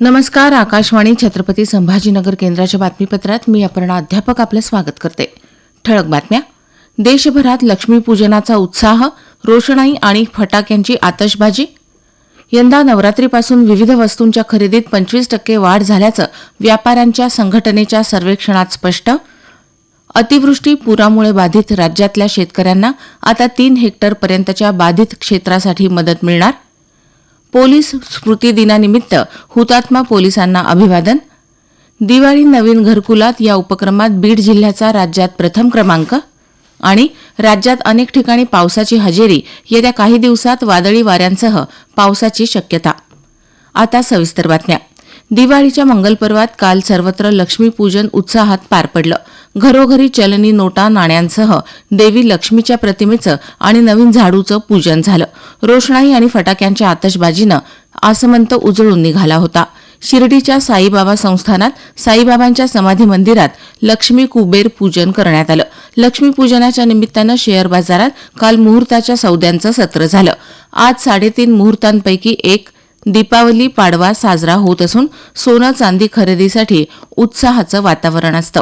नमस्कार आकाशवाणी छत्रपती संभाजीनगर केंद्राच्या बातमीपत्रात मी अपर्णा अध्यापक आपलं स्वागत करते. ठळक बातम्या. देशभरात लक्ष्मीपूजनाचा उत्साह रोषणाई आणि फटाक्यांची आतषबाजी. यंदा नवरात्रीपासून विविध वस्तूंच्या खरेदीत पंचवीस टक्के वाढ झाल्याचं व्यापाऱ्यांच्या संघटनेच्या सर्वेक्षणात स्पष्ट. अतिवृष्टी पुरामुळे बाधित राज्यातल्या शेतकऱ्यांना आता तीन हेक्टरपर्यंतच्या बाधित क्षेत्रासाठी मदत मिळणार. पोलीस स्मृती दिनानिमित्त हुतात्मा पोलिसांना अभिवादन. दिवाळी नवीन घरकुलात या उपक्रमात बीड जिल्ह्याचा राज्यात प्रथम क्रमांक आणि राज्यात अनेक ठिकाणी पावसाची हजेरी. येत्या काही दिवसात वादळी वाऱ्यांसह पावसाची शक्यता. आता सविस्तर बातम्या. दिवाळीच्या मंगलपर्वात काल सर्वत्र लक्ष्मीपूजन उत्साहात पार पडलं. घरोघरी चलनी नोटा नाण्यांसह देवी लक्ष्मीच्या प्रतिमेचं आणि नवीन झाडूचं पूजन झालं. रोषणाई आणि फटाक्यांच्या आतषबाजीनं आसमंत उजळून निघाला होता. शिर्डीच्या साईबाबा संस्थानात साईबाबांच्या समाधी मंदिरात लक्ष्मी कुबेर पूजन करण्यात आलं. लक्ष्मीपूजनाच्या निमित्तानं शेअर बाजारात काल मुहूर्ताच्या सौद्यांचं सत्र झालं. आज साडेतीन मुहूर्तांपैकी एक दीपावली पाडवा साजरा होत असून सोनं चांदी खरेदीसाठी उत्साहाचं वातावरण असतं.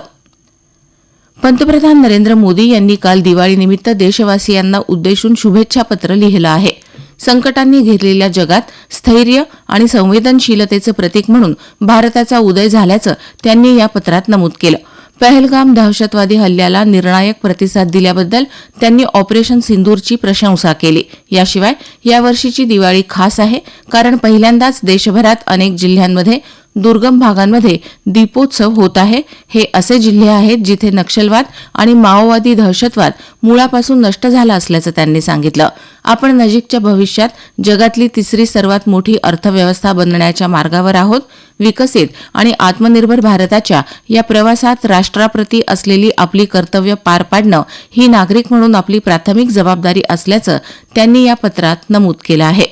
पंतप्रधान नरेंद्र मोदी यांनी काल दिवाळीनिमित्त देशवासियांना उद्देशून शुभेच्छापत्र लिहिलं आहे. संकटांनी घेरलेल्या जगात स्थैर्य आणि संवेदनशीलतेचं प्रतीक म्हणून भारताचा उदय झाल्याचं त्यांनी या पत्रात नमूद केलं. पहलगाम दहशतवादी हल्ल्याला निर्णायक प्रतिसाद दिल्याबद्दल त्यांनी ऑपरेशन सिंदूरची प्रशंसा केली. याशिवाय यावर्षीची दिवाळी खास आहे कारण पहिल्यांदाच देशभरात अनेक जिल्ह्यांमध्ये दुर्गम भागांमध्ये दीपोत्सव होत आहे. हे असे जिल्हे आहेत जिथे नक्षलवाद आणि माओवादी दहशतवाद मुळापासून नष्ट झाला असल्याचं त्यांनी सांगितलं. आपण नजीकच्या भविष्यात जगातली तिसरी सर्वात मोठी अर्थव्यवस्था बनण्याच्या मार्गावर आहोत. विकसित आणि आत्मनिर्भर भारताच्या या प्रवासात राष्ट्राप्रती असलेली आपली कर्तव्य पार पाडणं ही नागरिक म्हणून आपली प्राथमिक जबाबदारी असल्याचं त्यांनी या पत्रात नमूद केलं आहे.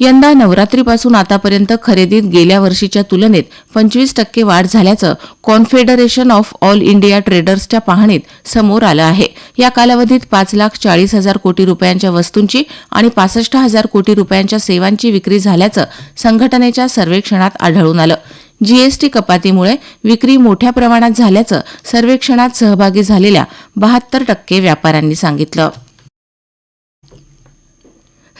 यंदा नवरात्रीपासून आतापर्यंत खरेदीत गेल्या वर्षीच्या तुलनेत पंचवीस टक्के वाढ झाल्याचं कॉन्फेडरेशन ऑफ ऑल इंडिया ट्रेडर्सच्या पाहणीत समोर आलं आहे. या कालावधीत पाच लाख चाळीस हजार कोटी रुपयांच्या वस्तूंची आणि पासष्ट हजार कोटी रुपयांच्या सेवांची विक्री झाल्याचं संघटनेच्या सर्वेक्षणात आढळून आलं. जीएसटी कपातीमुळे विक्री मोठ्या प्रमाणात झाल्याचं सर्वेक्षणात सहभागी झालेल्या बहात्तर टक्के व्यापाऱ्यांनी सांगितलं.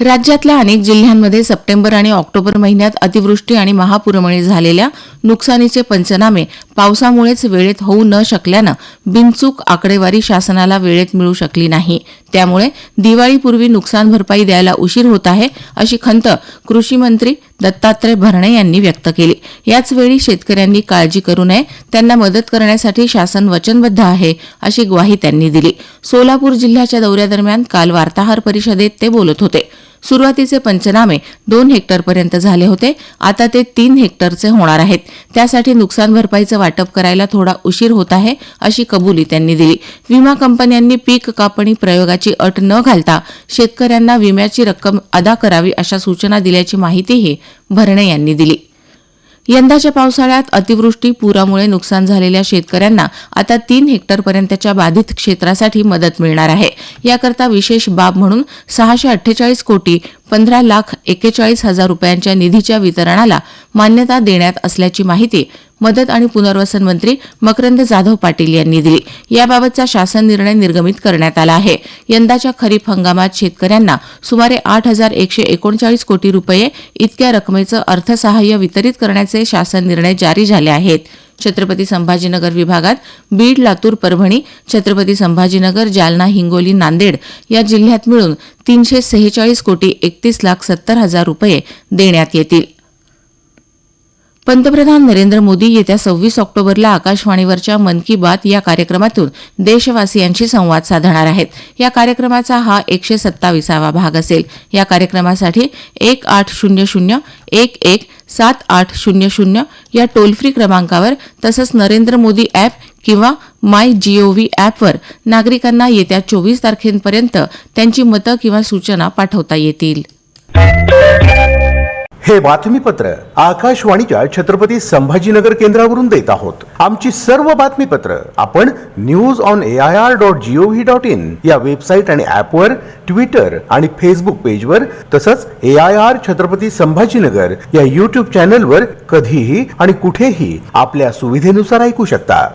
राज्यातल्या अनेक जिल्ह्यांमध्ये सप्टेंबर आणि ऑक्टोबर महिन्यात अतिवृष्टी आणि महापुरमणी झालेल्या नुकसानीचे पंचनामे पावसामुळेच वेळेत होऊ न शकल्यानं बिनचूक आकडेवारी शासनाला वेळेत मिळू शकली नाही. त्यामुळे दिवाळीपूर्वी नुकसान भरपाई द्यायला उशीर होत आहे अशी खंत कृषी मंत्री दत्तात्रय भरणे यांनी व्यक्त केली. याचवेळी शेतकऱ्यांनी काळजी करू नये त्यांना मदत करण्यासाठी शासन वचनबद्ध आहे अशी ग्वाही त्यांनी दिली. सोलापूर जिल्ह्याच्या दौऱ्यादरम्यान काल वार्ताहर परिषदेत ते बोलत होते. सुरुवातीचे पंचनामे दोन हेक्टरपर्यंत झाले होते. आता ते तीन हेक्टरचे होणार आहेत. त्यासाठी नुकसान भरपाईचं वाटप करायला थोडा उशीर होत आहे अशी कबुली त्यांनी दिली. विमा कंपन्यांनी पीक कापणी प्रयोगाची अट न घालता शेतकऱ्यांना विम्याची रक्कम अदा करावी अशा सूचना दिल्याची माहितीही भरणे यांनी दिली. यंदाच्या पावसाळ्यात अतिवृष्टी पुरामुळे नुकसान झालेल्या शेतकऱ्यांना आता तीन हेक्टरपर्यंतच्या बाधित क्षेत्रासाठी मदत मिळणार आहे. याकरता विशेष बाब म्हणून सहाशे अठ्ठेचाळीस कोटी पंधरा लाख एक्केचाळीस हजार रुपयांच्या निधीच्या वितरणाला मान्यता देण्यात असल्याची माहिती मदत आणि पुनर्वसन मंत्री मकरंद जाधव पाटील यांनी दिली. याबाबतचा शासन निर्णय निर्गमित करण्यात आला आहे. यंदाच्या खरीप हंगामात शेतकऱ्यांना सुमारे आठ हजार एकशे एकोणचाळीस कोटी रुपये इतक्या रकमेचं अर्थसहाय्य वितरित करण्याचे शासन निर्णय जारी झाले आहेत. छत्रपती संभाजीनगर विभागात बीड लातूर परभणी छत्रपती संभाजीनगर जालना हिंगोली नांदेड या जिल्ह्यात मिळून तीनशे सेहेचाळीस कोटी एकतीस लाख सत्तर हजार रुपये देण्यात येतील. पंतप्रधान नरेंद्र मोदी येत्या सव्वीस ऑक्टोबरला आकाशवाणीवरच्या मन की बात या कार्यक्रमातून देशवासियांशी संवाद साधणार आहेत. या कार्यक्रमाचा हा एकशे सत्तावीसावा भाग असेल. या कार्यक्रमासाठी एक आठ शून्य शून्य एक एक सात आठ शून्य शून्य या टोल फ्री क्रमांकावर तसंच नरेंद्र मोदी अॅप किंवा माय जीओव्ही अॅपवर नागरिकांना येत्या चोवीस तारखेपर्यंत त्यांची मतं किंवा सूचना पाठवता येतील. हे बातमीपत्र आकाशवाणीच्या छत्रपती संभाजीनगर केंद्रावरून देत आहोत. आमची सर्व बातमीपत्र आपण news on A I R dot gov dot in या वेबसाईट आणि ॲपवर ट्विटर आणि फेसबुक पेजवर तसंच A I R Chhatrapati Sambhajinagar या युट्यूब चॅनलवर कधीही आणि कुठेही आपल्या सुविधेनुसार ऐकू शकता.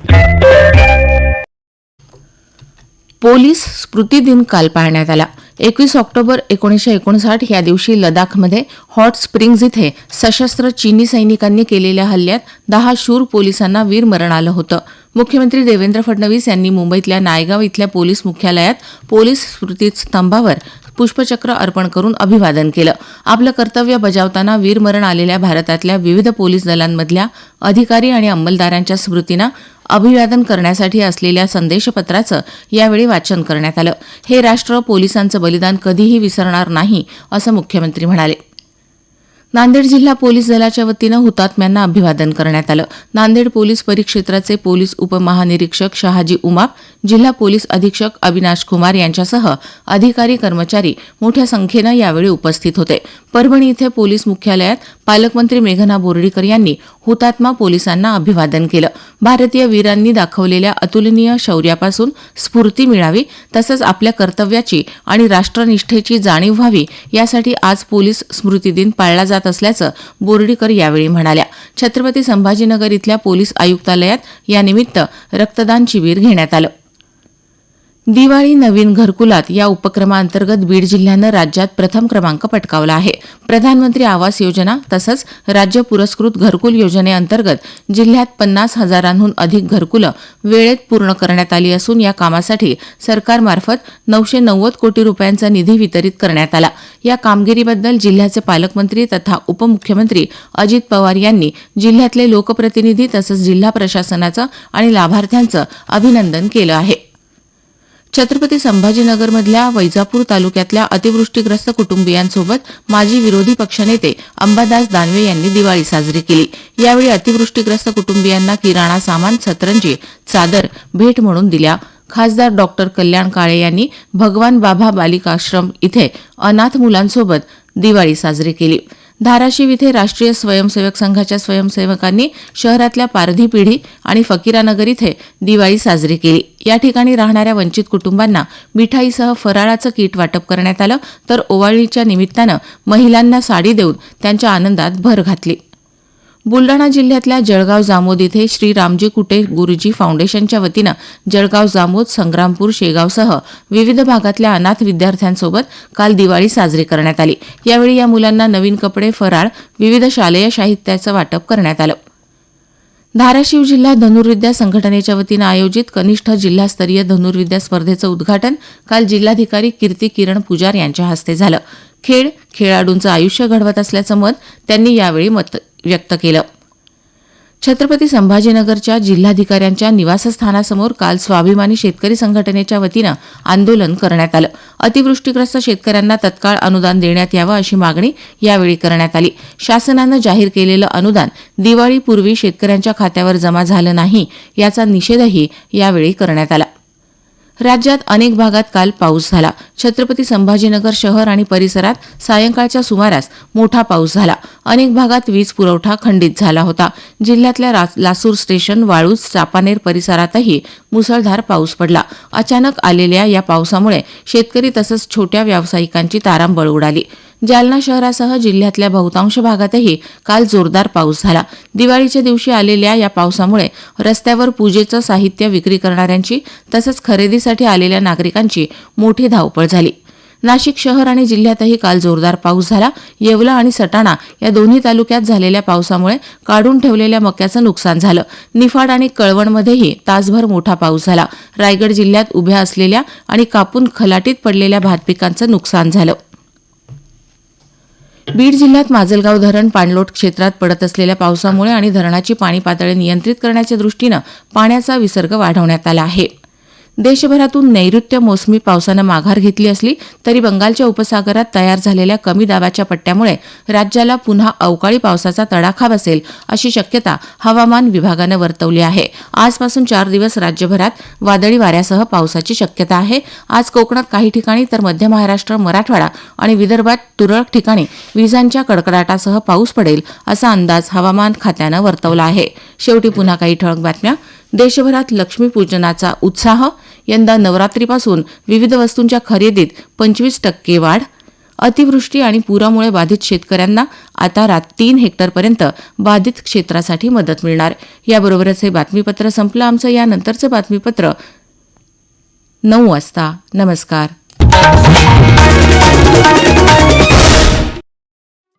पोलीस स्मृती दिन काल पाळण्यात आला. एकवीस ऑक्टोबर एकोणीसशे एकोणसाठ या दिवशी लडाखमध्ये हॉट स्प्रिंग्ज इथे सशस्त्र चीनी सैनिकांनी केलेल्या हल्ल्यात दहा शूर पोलिसांना वीरमरण आलं होतं. मुख्यमंत्री देवेंद्र फडणवीस यांनी मुंबईतल्या नायगाव इथल्या पोलीस मुख्यालयात पोलीस स्मृती स्तंभावर पुष्पचक्र अर्पण करून अभिवादन केलं. आपलं कर्तव्य बजावताना वीरमरण आलेल्या भारतातल्या विविध पोलीस दलांमधल्या अधिकारी आणि अंमलदारांच्या स्मृतींना अभिवादन करण्यासाठी असलेल्या संदेशपत्राचं यावेळी वाचन करण्यात आलं. हे राष्ट्र पोलिसांचं बलिदान कधीही विसरणार नाही असं मुख्यमंत्री म्हणाले. नांदेड जिल्हा पोलीस दलाच्या वतीनं हुतात्म्यांना अभिवादन करण्यात आलं. नांदेड पोलीस परिक्षेत्राचे पोलीस उपमहानिरीक्षक शहाजी उमाप जिल्हा पोलीस अधीक्षक अविनाश कुमार यांच्यासह अधिकारी कर्मचारी मोठ्या संख्येनं यावेळी उपस्थित होते. परभणी इथे पोलीस मुख्यालयात पालकमंत्री मेघना बोर्डीकर यांनी हुतात्मा पोलिसांना अभिवादन केलं. भारतीय वीरांनी दाखवलेल्या अतुलनीय शौर्यापासून स्फूर्ती मिळावी तसंच आपल्या कर्तव्याची आणि राष्ट्रनिष्ठेची जाणीव व्हावी यासाठी आज पोलीस स्मृती दिन पाळला जात असल्याचं बोर्डीकर यावेळी म्हणाल्या. छत्रपती संभाजीनगर इथल्या पोलीस आयुक्तालयात यानिमित्त रक्तदान शिबिर घेण्यात आलं. दिवाळी नवीन घरकुलात या उपक्रमाअंतर्गत बीड जिल्ह्यानं राज्यात प्रथम क्रमांक पटकावला आहे. प्रधानमंत्री आवास योजना तसंच राज्य पुरस्कृत घरकुल योजनेअंतर्गत जिल्ह्यात पन्नास हजारांहून अधिक घरकुलं वेळेत पूर्ण करण्यात आली असून या कामासाठी सरकारमार्फत नऊशे नव्वद कोटी रुपयांचा निधी वितरित करण्यात आला. या कामगिरीबद्दल जिल्ह्याचे पालकमंत्री तथा उपमुख्यमंत्री अजित पवार यांनी जिल्ह्यातले लोकप्रतिनिधी तसंच जिल्हा प्रशासनाचं आणि लाभार्थ्यांचं अभिनंदन केलं आहे. छत्रपती संभाजीनगरमधल्या वैजापूर तालुक्यातल्या अतिवृष्टीग्रस्त कुटुंबियांसोबत माजी विरोधी पक्षनेते अंबादास दानवे यांनी दिवाळी साजरी केली. यावेळी अतिवृष्टीग्रस्त कुटुंबियांना किराणा सामान सतरंजी चादर भेट म्हणून दिल्या. खासदार डॉक्टर कल्याण काळे यांनी भगवान बाबा बालिकाश्रम इथे अनाथ मुलांसोबत दिवाळी साजरी केली. धाराशिव इथे राष्ट्रीय स्वयंसेवक संघाच्या स्वयंसेवकांनी शहरातल्या पारधी पिढी आणि फकीरानगर इथे दिवाळी साजरी केली. या ठिकाणी राहणाऱ्या वंचित कुटुंबांना मिठाईसह फराळाचं किट वाटप करण्यात आलं तर ओवाळीच्या निमित्तानं महिलांना साडी देऊन त्यांच्या आनंदात भर घातली. बुलडाणा जिल्ह्यातल्या जळगाव जामोद इथे श्री रामजी कुटे गुरुजी फाउंडेशनच्या वतीनं जळगाव जामोद संग्रामपूर शेगावसह विविध भागातल्या अनाथ विद्यार्थ्यांसोबत काल दिवाळी साजरी करण्यात आली. यावेळी या मुलांना नवीन कपडे फराळ विविध शालेय साहित्याचं वाटप करण्यात आलं. धाराशिव जिल्हा धनुर्विद्या संघटनेच्या वतीनं आयोजित कनिष्ठ जिल्हास्तरीय धनुर्विद्या स्पर्धेचं उद्घाटन काल जिल्हाधिकारी कीर्ती किरण पुजार यांच्या हस्ते झालं. खेळ खेळाडूंचं आयुष्य घडवत असल्याचं मत त्यांनी यावेळी मत व्यक्त केलं. छत्रपती संभाजीनगरच्या जिल्हाधिकाऱ्यांच्या निवासस्थानासमोर काल स्वाभिमानी शेतकरी संघटनेच्या वतीनं आंदोलन करण्यात आलं. अतिवृष्टीग्रस्त शेतकऱ्यांना तत्काळ अनुदान देण्यात यावं अशी मागणी यावेळी करण्यात आली. शासनानं जाहीर केलेलं अनुदान दिवाळीपूर्वी शेतकऱ्यांच्या खात्यावर जमा झालं नाही याचा निषेधही यावेळी करण्यात आला. राज्यात अनेक भागात काल पाऊस झाला. छत्रपती संभाजीनगर शहर आणि परिसरात सायंकाळच्या सुमारास मोठा पाऊस झाला. अनेक भागात वीज पुरवठा खंडित झाला होता. जिल्ह्यातल्या लासूर स्टेशन वाळूज चापानेर परिसरातही मुसळधार पाऊस पडला. अचानक आलेल्या या पावसामुळे शेतकरी तसंच छोट्या व्यावसायिकांची तारांबळ उडाली. जालना शहरासह जिल्ह्यातल्या बहुतांश भागातही काल जोरदार पाऊस झाला. दिवाळीच्या दिवशी आलेल्या या पावसामुळे रस्त्यावर पूजेचं साहित्य विक्री करणाऱ्यांची तसंच खरेदीसाठी आलेल्या नागरिकांची मोठी धावपळ झाली. नाशिक शहर आणि जिल्ह्यातही काल जोरदार पाऊस झाला. येवला आणि सटाणा या दोन्ही तालुक्यात झालेल्या पावसामुळे काढून ठेवलेल्या मक्याचं नुकसान झालं. निफाड आणि कळवणमध्येही तासभर मोठा पाऊस झाला. रायगड जिल्ह्यात उभ्या असलेल्या आणि कापून खलाटीत पडलेल्या भात पिकांचं नुकसान झालं. बीड जिल्ह्यात माजलगाव धरण पाणलोट क्षेत्रात पडत असलेल्या पावसामुळे आणि धरणाची पाणी पातळी नियंत्रित करण्याच्या दृष्टीनं पाण्याचा विसर्ग वाढवण्यात आला आहे. देशभरातून नैऋत्य मोसमी पावसानं माघार घेतली असली तरी बंगालच्या उपसागरात तयार झालेल्या कमी दाबाच्या पट्ट्यामुळे राज्याला पुन्हा अवकाळी पावसाचा तडाखा बसेल अशी शक्यता हवामान विभागानं वर्तवली आहे. आजपासून चार दिवस राज्यभरात वादळी वाऱ्यासह पावसाची शक्यता आहे. आज कोकणात काही ठिकाणी तर मध्य महाराष्ट्र मराठवाडा आणि विदर्भात तुरळक ठिकाणी विजांच्या कडकडाटासह पाऊस पडेल असा अंदाज हवामान खात्यानं वर्तवला आहे. शेवटी पुन्हा काही ठळक बातम्या देशभरात लक्ष्मीपूजनाचा उत्साह यंदा नवरात्रीपासून विविध वस्तूंच्या खरेदीत पंचवीस टक्के वाढ. अतिवृष्टी आणि पुरामुळे बाधित शेतकऱ्यांना आता रात तीन हेक्टरपर्यंत बाधित क्षेत्रासाठी मदत मिळणार. याबरोबरच हे बातमीपत्र संपलं. आमचं यानंतरचं बातमीपत्र नऊ वाजता. नमस्कार.